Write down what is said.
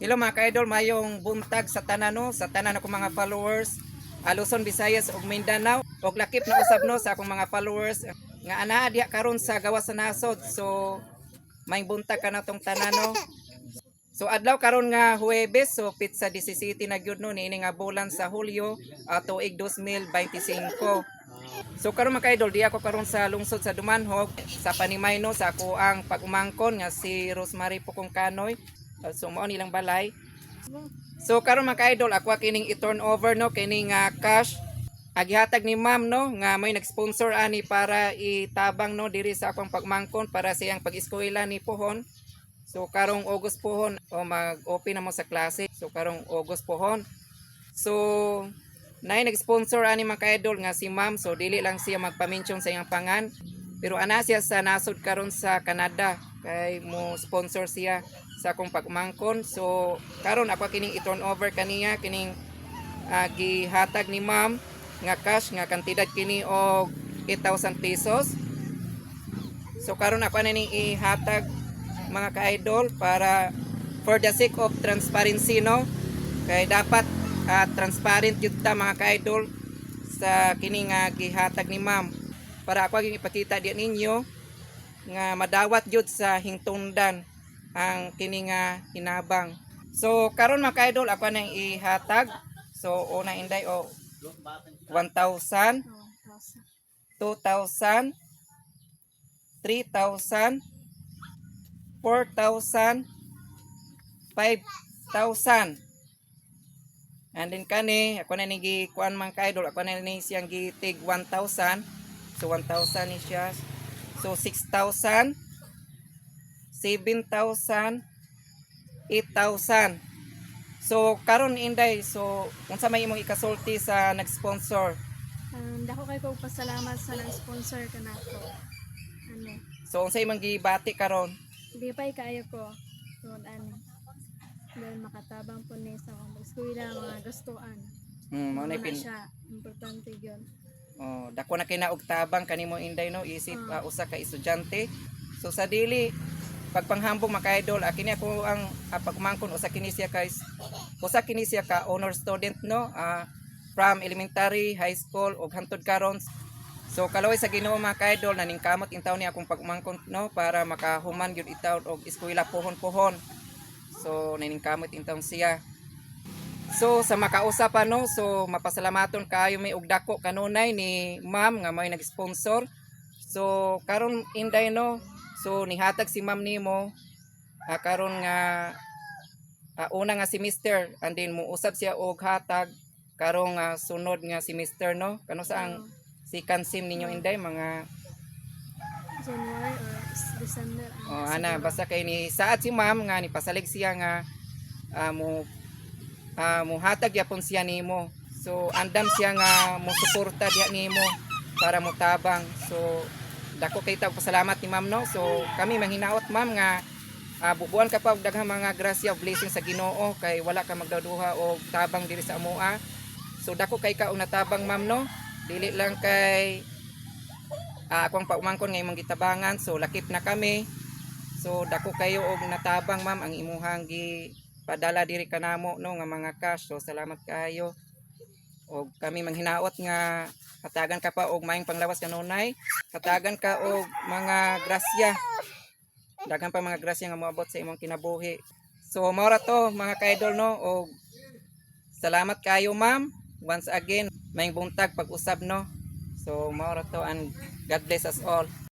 Hello mga ka-idol, mayong buntag sa tanan no, sa tanan ako mga followers. Luzon, Visayas ug Mindanao. Og lakip na usab no sa akong mga followers nga anaa diha karon sa gawas sa nasod. So may buntag ka na tanan no. So adlaw karon nga Huwebes, so pizza 17 na gyud no niini nga bulan sa Hulyo uh, tuig 2025. So karon mga ka-idol, di ako karon sa lungsod sa Dumanhog sa Panimay no sa ako ang pag-umangkon nga si Rosemary Pukong Kanoy. Uh, so mao nilang balay. So karon mga ka-idol, ako kining i-turn over no kining nga cash agihatag ni ma'am no nga may nag-sponsor ani para itabang no diri sa akong pagmangkon para sa iyang pag-eskwela ni Pohon. So karong August pohon o mag-open na mo sa klase. So karong August pohon. So nay nag-sponsor ani mga ka-idol nga si ma'am so dili lang siya magpa-mention sa iyang pangan pero ana siya sa nasod karon sa Canada kay mo sponsor siya sa akong pagmangkon. So karon ako kining i-turn over kaniya kining ah, gihatag ni ma'am nga cash nga kantidad kini og 8,000 pesos. So karon ako na ning ihatag mga ka-idol para for the sake of transparency no kay dapat ah, transparent yun ta mga ka-idol sa kini nga gihatag ni ma'am para ako ipakita di ninyo nga madawat jud sa hingtungdan ang kini nga hinabang so karon mga ka-idol ako nang ihatag so una inday o 1,000 2,000 3,000 4,000 5,000 And then kani, ako na nigi kuan man ka idol, ako na ni siyang gitig 1,000. So 1,000 ni siya. So 6,000 7,000 8,000 So karon inday, so unsa may imong ikasulti sa nag-sponsor? Um, dako kay ko pasalamat sa nag-sponsor ka na ko. Ano, So unsa imong gibati karon? di pa kaayo ko. So, ano, dahil makatabang po ni sa akong eskwela, mga gastuan. Hmm, mao na pin. siya, importante yun. Oh, dako na kinaog tabang kanimo inday no isip ah, usa ka estudyante. So sa dili pagpanghambong mga idol akini ako ang uh, pagmangkon usa kini siya kay usa kini siya ka honor student no ah, from elementary, high school ug hantod karon. So kalaway sa Ginoo mga idol naningkamot intaw ni akong pagmangkon no para makahuman gyud itaw og eskwela pohon-pohon. So naningkamot intaw siya. So sa makausapan no, so mapasalamaton kayo may og dako kanunay ni ma'am nga may nag-sponsor. So karon inday no, so nihatag si ma'am nimo ah, karon nga ah, una nga semester and then muusab siya og hatag karong nga sunod nga semester no. Kano sa ang second sem ninyo inday mga January or December. Oh, ana basta kay ni saad si ma'am nga ni pasalig siya nga ah, mo ah, muhatag yapon siya nimo. So andam siya nga mo suporta diha nimo para mo tabang. So dako kay tag pasalamat ni ma'am no. So kami manghinaot ma'am nga ah, bubuan ka pa og daghang mga grasya blessing sa Ginoo kay wala ka magdaduha og tabang diri sa amoa. So dako kay ka og natabang ma'am no. Dili lang kay ah, akong paumangkon nga imong gitabangan so lakip na kami so dako kayo og natabang ma'am ang imuhang gi padala diri kanamo no nga mga cash so salamat kayo og kami manghinaot nga hatagan ka pa og maayong panglawas kanunay hatagan ka og mga grasya. Dagan pa mga grasya nga moabot sa imong kinabuhi. So mao ra to mga ka-idol no? Og salamat kayo ma'am. Once again may buntag pag-usab no? So mao ra to and God bless us all